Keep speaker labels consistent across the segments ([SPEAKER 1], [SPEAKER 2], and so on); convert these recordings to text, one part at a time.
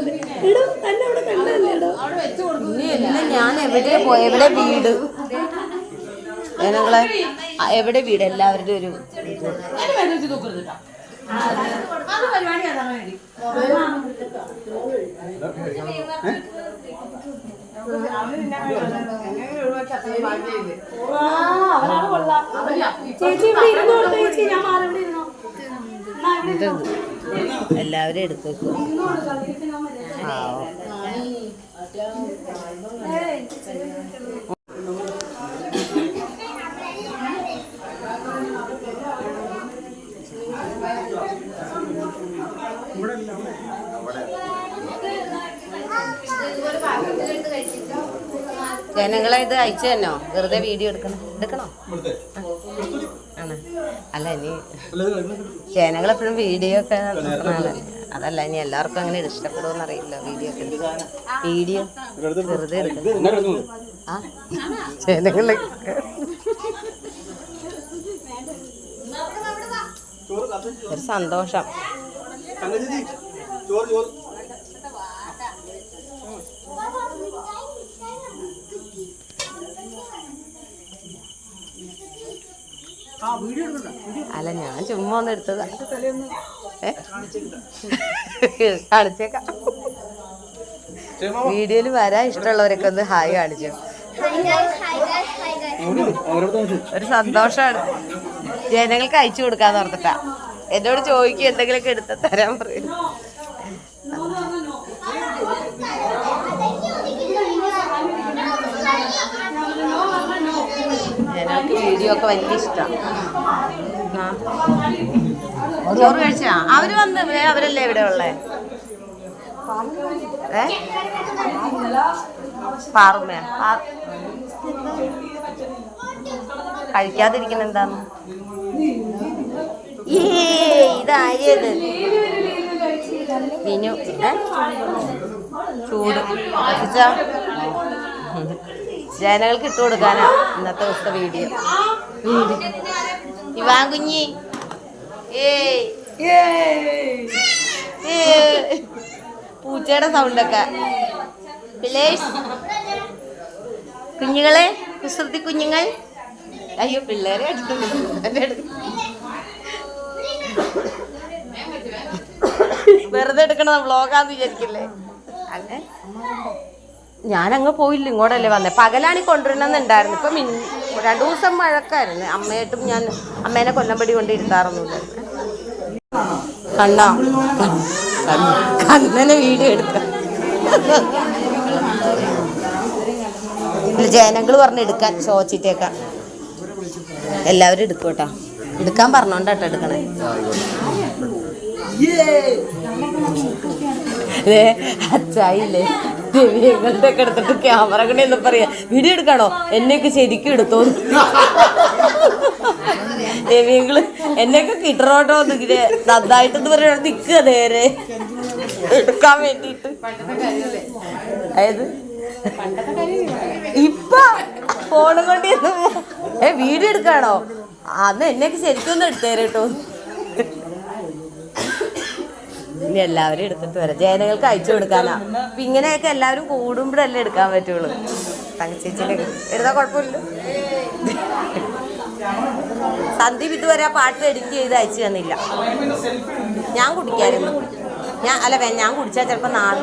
[SPEAKER 1] തന്നെ അവിടെ കണ്ടതല്ലേ
[SPEAKER 2] ഇനി ഞാൻ എവിടെ പോയി എവിടെ വീട്? ഞങ്ങളെ എവിടെ വീട്? എല്ലാവരുടെ ഒരു
[SPEAKER 1] ചേച്ചി ഇവിടെ ഇരുന്നോ ചേച്ചി? ഞാൻ മാറി ഇവിടെ ഇരുന്നോ. എന്നാ ഇവിടെ ഇരുന്നോ.
[SPEAKER 2] എല്ലാവരും എടുത്തു വെക്കും. ജനങ്ങളെ ഇത് അയച്ചു തന്നോ? വെറുതെ വീഡിയോ എടുക്കണം. എടുക്കണോ? അല്ല ഇനി ജനങ്ങൾ എപ്പോഴും വീഡിയോ ഒക്കെ അതല്ല ഇനി എല്ലാവർക്കും അങ്ങനെ ഇഷ്ടപ്പെടുമെന്ന് അറിയില്ല വീഡിയോ ഒക്കെ. വീഡിയോ വെറുതെ എടുക്കണം ആ ജനങ്ങൾ ഒരു സന്തോഷം. അല്ല ഞാൻ ചുമ്മാ ഒന്ന് എടുത്തതാ? കാണിച്ചേക്കാം. വീഡിയോയിൽ വരാൻ ഇഷ്ടമുള്ളവരൊക്കെ ഒന്ന് ഹായ് കാണിച്ചു. ഒരു സന്തോഷാണ്. ജനങ്ങൾക്ക് അയച്ചു കൊടുക്കാന്ന് ഓർത്തിട്ടാ. എന്നോട് ചോദിക്കും എന്തെങ്കിലുമൊക്കെ എടുത്ത് തരാൻ പറയും ഒക്കെ വലിയ ഇഷ്ടമാണ് ചോറ് കഴിച്ചാ? അവർ വന്ന് അവരല്ലേ ഇവിടെ ഉള്ളേ? ഏ? പാറുമേ കഴിക്കാതിരിക്കുന്ന എന്താന്ന്? ഏ ഇതായത്. വിനു ചൂട്. ജനങ്ങൾക്ക് ഇട്ട് കൊടുക്കാനാ ഇന്നത്തെ ദിവസത്തെ വീഡിയോ. ഇവാൻ കുഞ്ഞി. പൂച്ചയുടെ സൗണ്ടൊക്കെ. പിള്ളേഴ്സ് കുഞ്ഞുങ്ങളെ കുസൃതി കുഞ്ഞുങ്ങൾ. അയ്യോ പിള്ളേരെ അടിക്കുന്നു. വെറുതെ എടുക്കണ വ്ളോഗാന്ന് വിചാരിക്കില്ലേ? അങ്ങനെ. ഞാനങ്ങ് പോയില്ല ഇങ്ങോട്ടല്ലേ വന്നേ. പകലാണ് കൊണ്ടുവരണമെന്നുണ്ടായിരുന്നു ഇപ്പൊ രണ്ടു ദിവസം മഴക്കായിരുന്നു. അമ്മയായിട്ടും ഞാൻ അമ്മേനെ കൊല്ലമ്പടി കൊണ്ട് ഇരുത്താറൊന്നുമില്ലായിരുന്നു കണ്ണോ കണ്ണനെ വീഡിയോ എടുക്കാം. ജനങ്ങൾ പറഞ്ഞ് എടുക്കാൻ ചോദിച്ചിട്ടേക്കാം. എല്ലാവരും എടുക്കും കേട്ടോ. എടുക്കാൻ പറഞ്ഞോണ്ടാട്ടോ എടുക്കണേ. അച്ചായില്ലേ ദിവ്യങ്ങളുടെ ഒക്കെ ക്യാമറ കണി എന്ന് പറയാ? വീഡിയോ എടുക്കാണോ? എന്നെയൊക്കെ ശരിക്കും എടുത്തോ ദിവ്യങ്ങൾ എന്നെയൊക്കെ കിട്ടണോട്ടോ എന്നിങ്ങനെ നന്നായിട്ടെന്ന് പറയണ നിക്കുക നേരെ. എടുക്കാൻ വേണ്ടിട്ട് അതായത് ഇപ്പൊ ഫോണും കൊണ്ട് ഏ വീഡിയോ എടുക്കാണോ? അന്ന് എന്നെയൊക്കെ ശരിക്കും ഒന്ന് എടുത്തേരെ കേട്ടോ ഇനി എല്ലാവരും എടുത്തിട്ട് വരാം. ജയനകൾക്ക് അയച്ചു കൊടുക്കാനാ. അപ്പൊ ഇങ്ങനെയൊക്കെ എല്ലാവരും കൂടുമ്പോഴല്ലേ എടുക്കാൻ പറ്റുള്ളൂ. തങ്കച്ചേച്ചിനെ എടുത്താൽ കുഴപ്പമില്ല. സന്ദീപ് ഇതുവരെ ആ പാട്ട് എഡിറ്റ് ചെയ്ത് അയച്ചു തന്നില്ല. ഞാൻ കുടിക്കായിരുന്നു ഞാൻ അല്ല വേ- ഞാൻ കുടിച്ചാൽ ചിലപ്പോൾ നാളെ.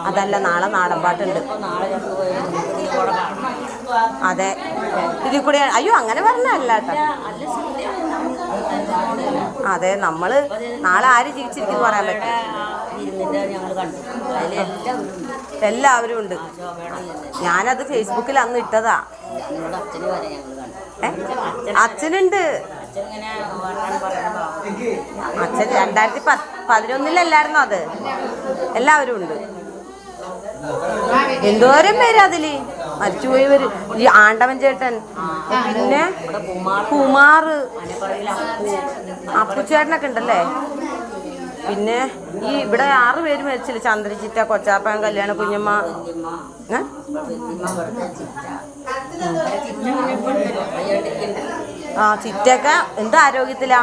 [SPEAKER 2] അതല്ല നാളെ നാടൻ പാട്ടുണ്ട്. അതെ. ഇതിൽ കൂടെ അയ്യോ അങ്ങനെ പറഞ്ഞല്ല കേട്ടോ. അതെ നമ്മൾ നാളെ ആര് ജീവിച്ചിരിക്കുന്നു പറയാൻ പറ്റും എല്ലാവരും ഉണ്ട്. ഞാനത് ഫേസ്ബുക്കിൽ അന്ന് ഇട്ടതാ? അച്ഛനുണ്ട്. അച്ഛൻ രണ്ടായിരത്തി പതിനൊന്നിലല്ലായിരുന്നോ അത്? എല്ലാവരും ഉണ്ട്. എന്തോരം പേര് അതിൽ? മരിച്ചുപോയവര് ഈ ആണ്ടവൻ ചേട്ടൻ. പിന്നെ കുമാറ് അപ്പുച്ചേട്ടനൊക്കെ ഉണ്ടല്ലേ? പിന്നെ ഈ ഇവിടെ ആറ് പേര് മരിച്ചില്ല? ചന്ദ്രചിറ്റ കൊച്ചാപ്പൻ കല്യാണ കുഞ്ഞമ്മ? ആ ചിറ്റൊക്കെ എന്താ ആരോഗ്യത്തിലാ?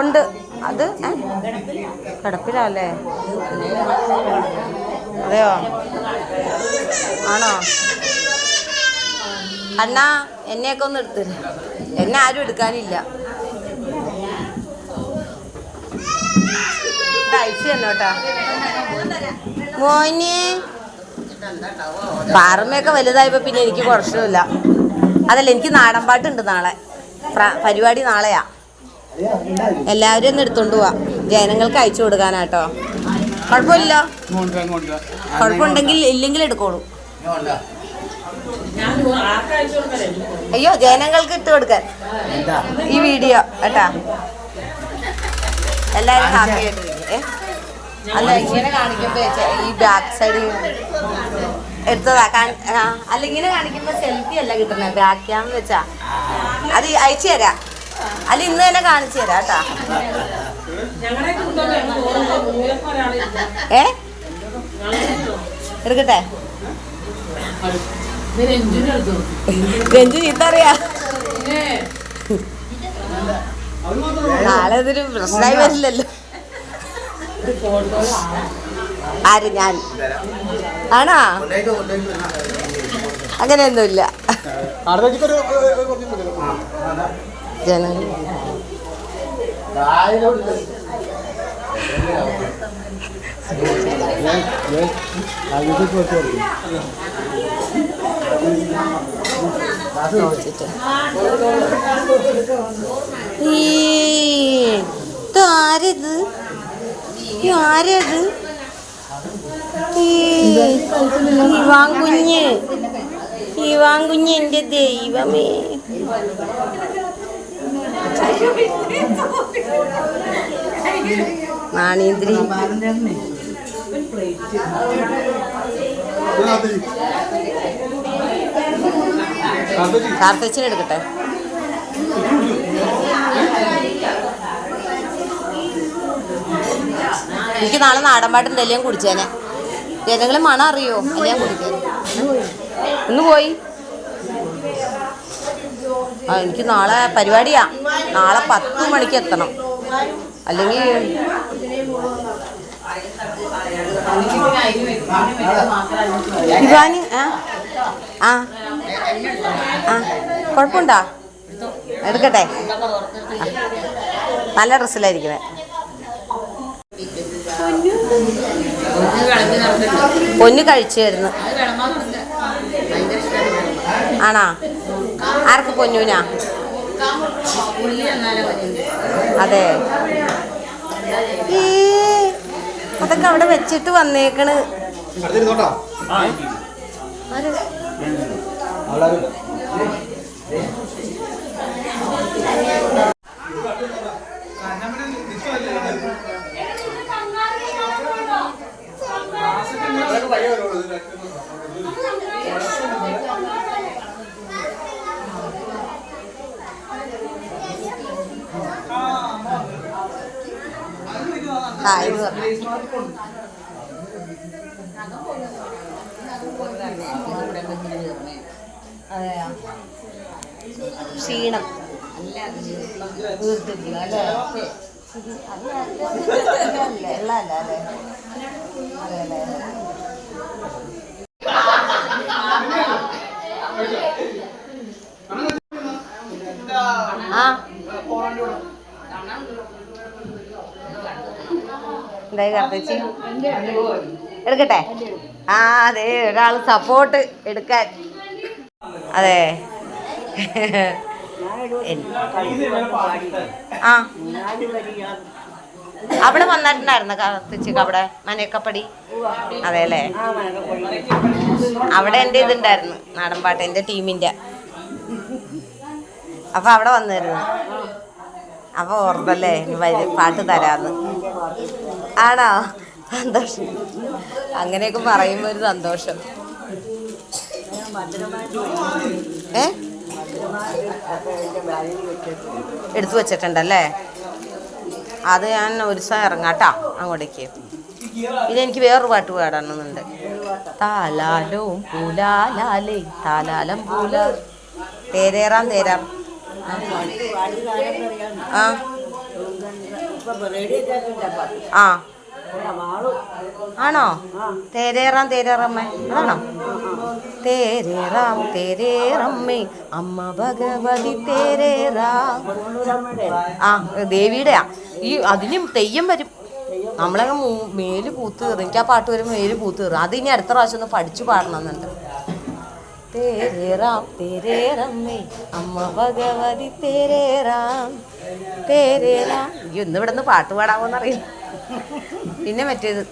[SPEAKER 2] ഉണ്ട്. അത്? കിടപ്പിലല്ലേ? അതെയോ? ആണോ? അണ്ണാ എന്നെയൊക്കെ ഒന്ന് എടുത്ത് എന്നെ ആരും എടുക്കാനില്ല. അയച്ചു തന്നോട്ടാ മോനി പാറമ്മയൊക്കെ വലുതായപ്പോ പിന്നെ എനിക്ക് കുറച്ചുമില്ല അതല്ല എനിക്ക് നാടൻ പാട്ടുണ്ട് നാളെ പരിപാടി നാളെയാ. എല്ലാവരും ഒന്ന് എടുത്തോണ്ട് പോവാ. ജനങ്ങൾക്ക് അയച്ചു കൊടുക്കാനാട്ടോ. കുഴപ്പമില്ല കുഴപ്പമുണ്ടെങ്കിൽ ഇല്ലെങ്കിൽ എടുക്കോളൂ. അയ്യോ ജനങ്ങൾക്ക് ഇട്ട് കൊടുക്കാൻ. ഈ വീഡിയോ കേട്ടാ? എല്ലാരും ഹാപ്പി അല്ല ഇങ്ങനെ കാണിക്കുമ്പോ ഈ ബാക്ക് സൈഡ് എടുത്തതാ. അല്ല ഇങ്ങനെ കാണിക്കുമ്പോ സെൽഫി അല്ല കിട്ടുന്നത്. ബാക്ക് ക്യാം വെച്ചാ. അത് അയച്ചു തരാം. അല്ല ഇന്ന് തന്നെ കാണിച്ചു തരാം കേട്ടാ ഏ എടുക്കട്ടെ രഞ്ജു ചീത്ത അറിയാ നാളെ ഇതൊരു പ്രശ്നമായി വരില്ലല്ലോ ആര് ഞാൻ ആണോ അങ്ങനെയൊന്നുമില്ല ജനങ്ങൾ ഇതാരത്? ഈ ആരത്? ഈ ഇവാങ്കുഞ്ഞ്. ഇവാങ്കുഞ്ഞ് എന്റെ ദൈവമേ. നാണീന്ദ്രി. കാർത്തച്ചിന് എടുക്കട്ടെ. എനിക്ക് നാളെ നാടൻ പാട്ടുണ്ട് എല്ലാം കുടിച്ചേനെ. ഏതെങ്കിലും മണം അറിയോ? എല്ലാം കുടിക്കാൻ. ഒന്ന് പോയി. ആ എനിക്ക് നാളെ പരിപാടിയാ. നാളെ പത്ത് മണിക്ക് എത്തണം. അല്ലെങ്കിൽ ഇവാന് ആ ആ ആ കുഴപ്പമുണ്ടോ? എടുക്കട്ടെ. നല്ല ഡ്രസ്സിലായിരിക്കണേ. പൊന്നു കഴിച്ചായിരുന്നു. ആണോ? ആർക്ക് പൊന്നൂനാ? അതെ. ഈ അതൊക്കെ അവിടെ വെച്ചിട്ട് വന്നേക്കണ്. ആര്? ഹായ് ക്ഷീണം. വീർത്തിട്ടില്ല അല്ലേ? അല്ല, അല്ല? അതെ? ആ എന്തായി കർത്തച്ചി എടുക്കട്ടെ? ആ അതെ ഒരാൾ സപ്പോർട്ട് എടുക്കാൻ. അതെ. ആ. അവിടെ വന്നിട്ടുണ്ടായിരുന്നു കത്തിച്ചക്ക് അവിടെ? മനക്കപ്പടി? അതെ അല്ലേ? അവിടെ എന്റെ ഇതുണ്ടായിരുന്നു നാടൻപാട്ട് എന്റെ ടീമിന്റെ. അപ്പൊ അവിടെ വന്നിരുന്നു. അപ്പൊ ഓർമ്മല്ലേ പാട്ട് തരാന്ന്. ആണോ? സന്തോഷം. അങ്ങനെയൊക്കെ പറയുമ്പോ ഒരു സന്തോഷം. ഏ? എടുത്തു വെച്ചിട്ടുണ്ടല്ലേ? അത് ഞാൻ ഒരു ദിവസം ഇറങ്ങാട്ടാ അങ്ങോട്ടേക്ക്. പിന്നെ എനിക്ക് വേറൊരു പാട്ട് പാടണമെന്നുണ്ട്. താലാലും പൂലാലാലേ താലാലം പൂല. തേരേറാം തേരാം. ആ. ആ. ആണോ? തേരേറാം തേരേറമ്മേ അതാണോ തേരേറാം തേരേറമ്മേ അമ്മ. ഭഗവതി തേരേറാം. ആ ദേവിയുടെയാ. ഈ അതിനും തെയ്യം വരും. നമ്മളങ്ങ് മേൽ പൂത്ത് കയറും. എനിക്ക് ആ പാട്ട് വരും മേൽ പൂത്ത് കയറും. അത് ഇനി അടുത്ത പ്രാവശ്യം ഒന്ന് പഠിച്ചു പാടണമെന്നുണ്ട്. തേരേറാം തേരേറമ്മേ അമ്മ ഭഗവതി തേരേറാം. അയ്യോ ഇന്ന് ഇവിടെ നിന്ന് പാട്ട് പാടാമോന്നറിയില്ല പിന്നെ മറ്റേത്.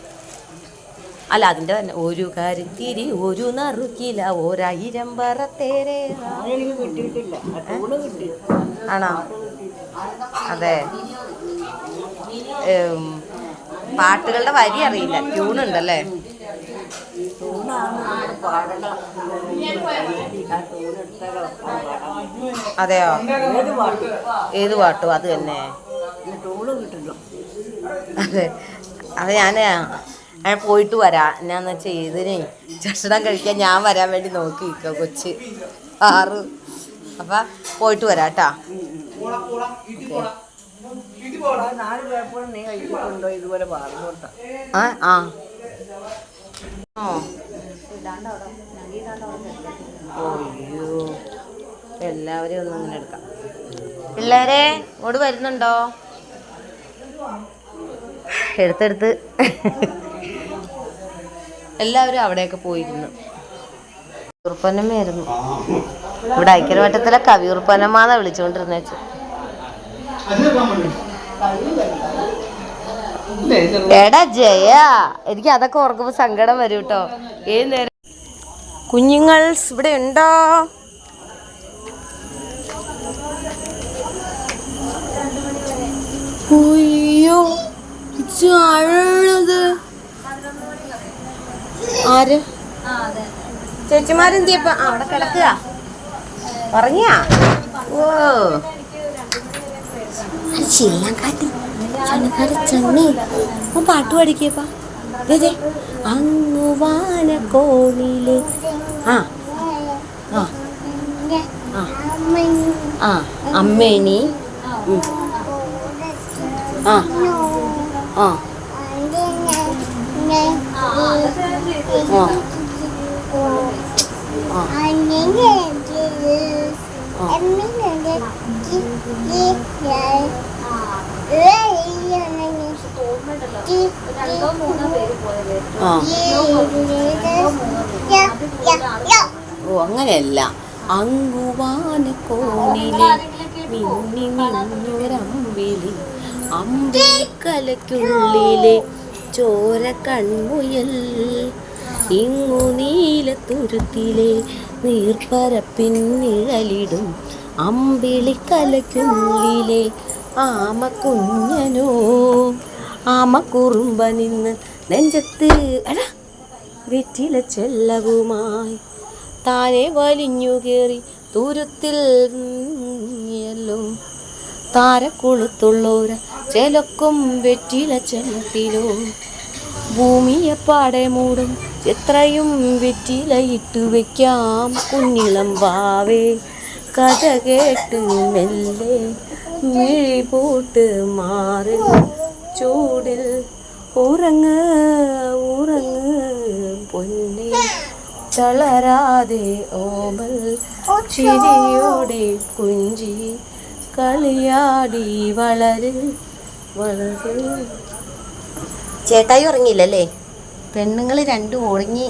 [SPEAKER 2] അല്ല അതിന്റെ തന്നെ ഒരു കരുത്തിരി ഒരു നറുക്കില ഒരായിരം ആണോ? അതെ. പാട്ടുകളുടെ വരി അറിയില്ല. ട്യൂണുണ്ടല്ലേ
[SPEAKER 3] ടൂണാണ് നമ്മൾ പാടണം ആ ടൂൺ എടുത്താൽ പാടാം
[SPEAKER 2] അതെയോ?
[SPEAKER 3] ഏത് പാട്ട്
[SPEAKER 2] അത് തന്നെ. അതെ. അത് ഞാൻ ഞാൻ പോയിട്ട് വരാം. എന്നാന്ന് വെച്ചാൽ ഇതിന് ഭക്ഷണം കഴിക്കാൻ ഞാൻ വരാൻ വേണ്ടി നോക്കി നിൽക്കുക കൊച്ച്. ആറ്. അപ്പം പോയിട്ട് വരാം കേട്ടാ.
[SPEAKER 3] ആ നാല്
[SPEAKER 2] അയ്യോ. എല്ലാവരെയും ഒന്നും അങ്ങനെ എടുക്കാം. പിള്ളേരെ ഇങ്ങോട്ട് വരുന്നുണ്ടോ? എടുത്തെടുത്ത്. എല്ലാവരും അവിടെയൊക്കെ പോയിരുന്നു. കവിയൂർപ്പനമായിരുന്നു ഇവിടെ ഐക്യവട്ടത്തിലെ കവിയൂർപ്പനമാന്നാ വിളിച്ചുകൊണ്ടിരുന്ന എടാ ജയ എനിക്ക് അതൊക്കെ ഓർക്കുമ്പോ സങ്കടം വരും കേട്ടോ ഏത് നേരം കുഞ്ഞുങ്ങൾ ഇവിടെ ഉണ്ടോ? അയ്യോ ആര്? അവിടെ കിടക്കുക. പറഞ്ഞാ ഓ. ശീലങ്കാട്ടി ചണക്കാരി ചണ്ണി ഓ പാട്ട് പാടിക്കപ്പാ. ദേ അങ്ങു വാന കോണിൽ ആ. ആ. ആ. ആ. അമ്മേനി. ആ. ആ. ആ. ആ. ആ. ആ ഓ അങ്ങനെയല്ല. അങ്കുവാന കോണിലെ മിന്നി മിന്നൊരമ്പിളി അമ്പിക്കലയ്ക്കുള്ളിലെ ചോര കൺമുയൽ ഇങ്ങു നീലത്തുരുത്തിലെ നീർപ്പരപ്പിൻ നിഴലിടും അമ്പിളിക്കലയ്ക്കുള്ളിലെ ആമക്കുഞ്ഞനോ. ആമക്കുറുമ്പ നിന്ന് നെഞ്ചത്ത് എടാ വെറ്റില ചെല്ലവുമായി താനെ വലിഞ്ഞു കയറി ദൂരത്തിൽ ല്ലോ താരക്കൊളുത്തുള്ളോര ചെലക്കും വെറ്റില ചെല്ലത്തിലോ. ഭൂമിയെ പാടെ മൂടും എത്രയും വെറ്റില ഇട്ടു വെക്കാം. കുഞ്ഞിളം വാവേ കഥ കേട്ട് മെല്ലെ മിഴി പോട്ട് മാറി. ചൂടിൽ ഉറങ്ങ് ഉറങ്ങ്. പൊന്നെ തളരാതെ ഓമൽ ചിരിയോടെ കുഞ്ചി കളിയാടി വളര് വളര്. ചേട്ടായി ഉറങ്ങിയില്ലല്ലേ? പെണ്ണുങ്ങൾ രണ്ടും ഉറങ്ങി.